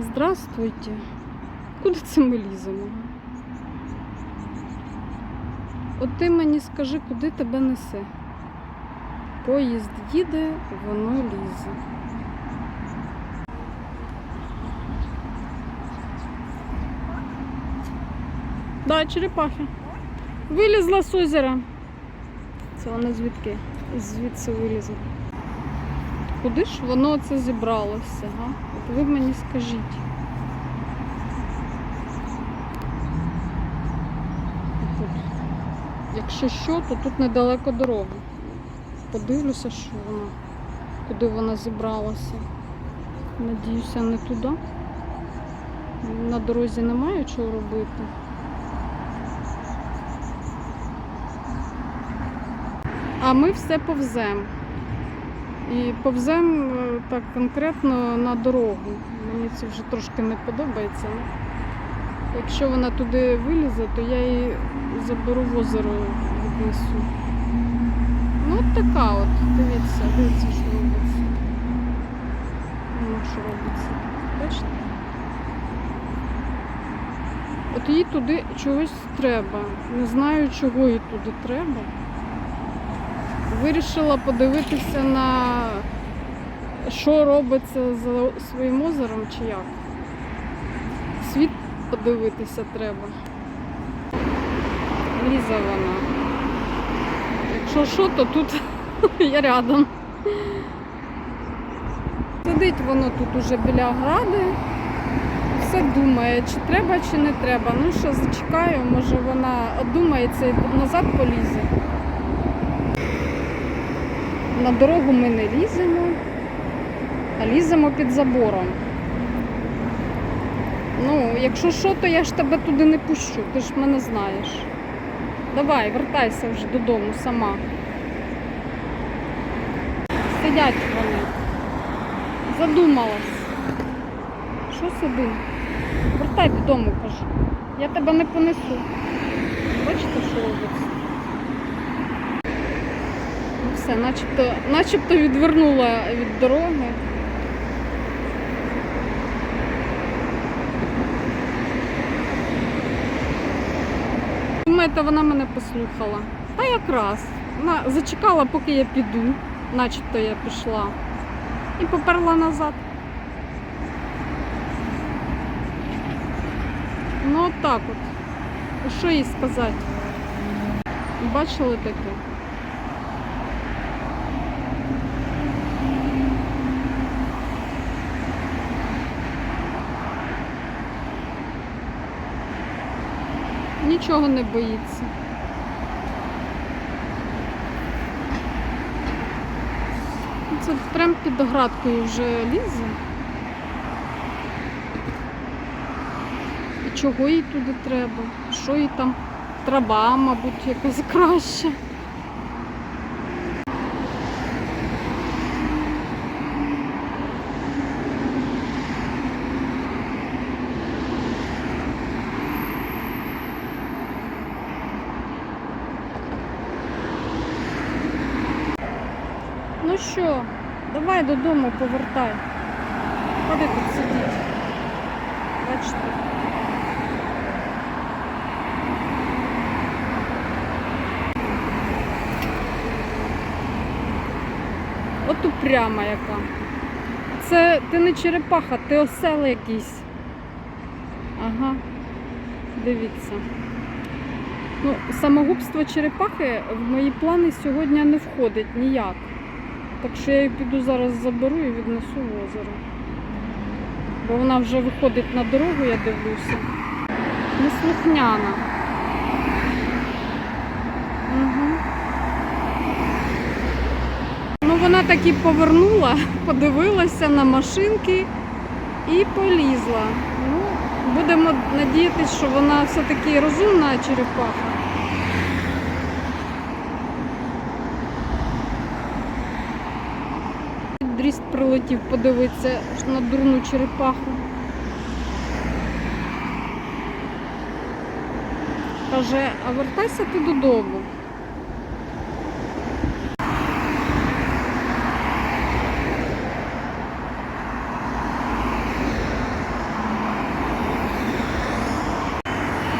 Здравствуйте. Куди це ми ліземо? От ти мені скажи, куди тебе несе? Поїзд їде, воно лізе. Да, черепахи. Вилізла з озера. Це вона звідки? Звідси вилізла. Куди ж воно це зібралося? Га? От ви мені скажіть. Тут. Якщо що, то тут недалеко дорога. Подивлюся, що вона, куди вона зібралася. Надіюся, не туди. На дорозі немає чого робити. А ми все повземо. І повземо е, так конкретно на дорогу. Мені це вже трошки не подобається. Ну, Якщо вона туди вилізе, то я її заберу в озеро віднесу. Ну от така от, дивіться, дивіться, що робиться. Ну, що робиться. Бачите? От їй туди чогось треба. Не знаю, чого їй туди треба. Вирішила подивитися на що робиться за своїм озером чи як. Світ подивитися треба. Ліза вона. Якщо що, то тут я рядом. Сидить воно тут уже біля гради. Все думає, чи треба, чи не треба. Ну що, зачекаю, може вона одумається і назад полізе. На дорогу ми не ліземо, а ліземо під забором. Ну, якщо що, то я ж тебе туди не пущу, ти ж мене знаєш. Давай, вертайся вже додому сама. Сидять вони. Задумалась. Що сиди? Вертай додому, кажу. Я тебе не понесу. Бачите, що робиться? Все, начебто, начебто відвернула від дороги. Думаєте, вона мене послухала? Та якраз. Вона зачекала, поки я піду, начебто я пішла. І поперла назад. Ну от так от. Що їй сказати? Бачили таке? Нічого не боїться. Це прям під оградкою вже лізе. І чого їй туди треба? Що їй там? Трава, мабуть, якась краща. Ну що, давай додому повертай. Ходи тут сидіть. Бачите. От упряма яка. Це ти не черепаха, ти осел якийсь. Ага. Дивіться. Ну, самогубство черепахи в мої плани сьогодні не входить ніяк. Так що я її піду зараз заберу і віднесу в озеро. Бо вона вже виходить на дорогу, я дивлюся. Неслухняна. Угу. Ну, вона таки повернула, подивилася на машинки і полізла. Ну, будемо надіятися, що вона все-таки розумна черепаха. Бріст прилетів подивитися на дурну черепаху. Каже, а вертайся ти додому.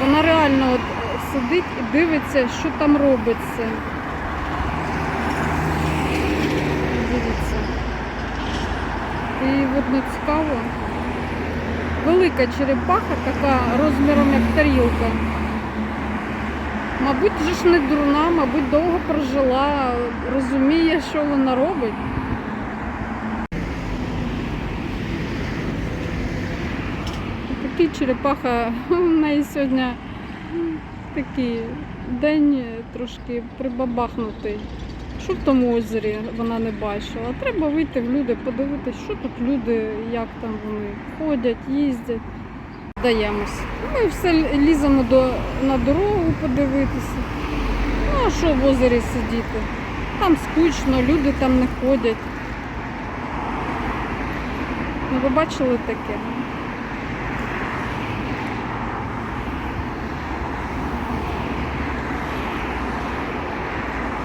Вона реально от е, сидить і дивиться, що там робиться. І не цікаво. Велика черепаха, така розміром як тарілка. Мабуть, же ж не дурна, мабуть, довго прожила, розуміє, що вона робить. Такий черепаха, у неї сьогодні такий день трошки прибабахнутий. Що в тому озері вона не бачила. Треба вийти в люди, подивитися, що тут люди, як там вони ходять, їздять. Даємось. Ми все ліземо до, на дорогу подивитися. Ну, а що в озері сидіти? Там скучно, люди там не ходять. Ну, ви бачили таке?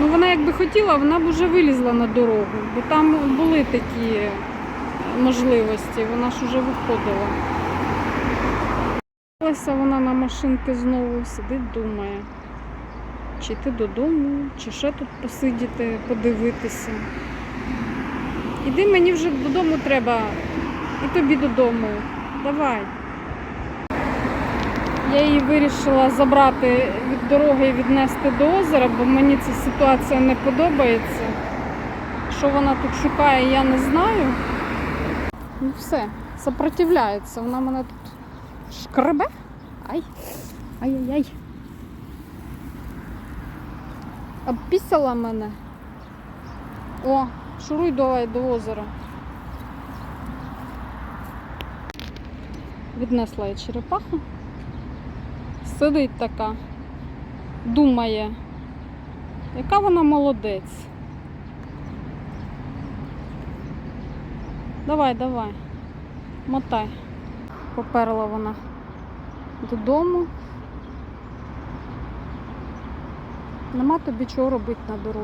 Ну, вона якби хотіла, вона б вже вилізла на дорогу, бо там були такі можливості, вона ж вже виходила. Леся вона на машинки знову сидить, думає, чи йти додому, чи ще тут посидіти, подивитися. Іди мені вже додому треба, і тобі додому. Давай. Я її вирішила забрати від дороги і віднести до озера, бо мені ця ситуація не подобається. Що вона тут шукає, я не знаю. Ну все, сопротивляється. Вона мене тут шкребе. Ай. Ай-яй-яй. Обпісила мене. О, шуруй давай до озера. Віднесла я черепаху. Сидить така, думає, яка вона молодець. Давай, давай, мотай. Поперла вона додому. Нема тобі чого робити на дорозі.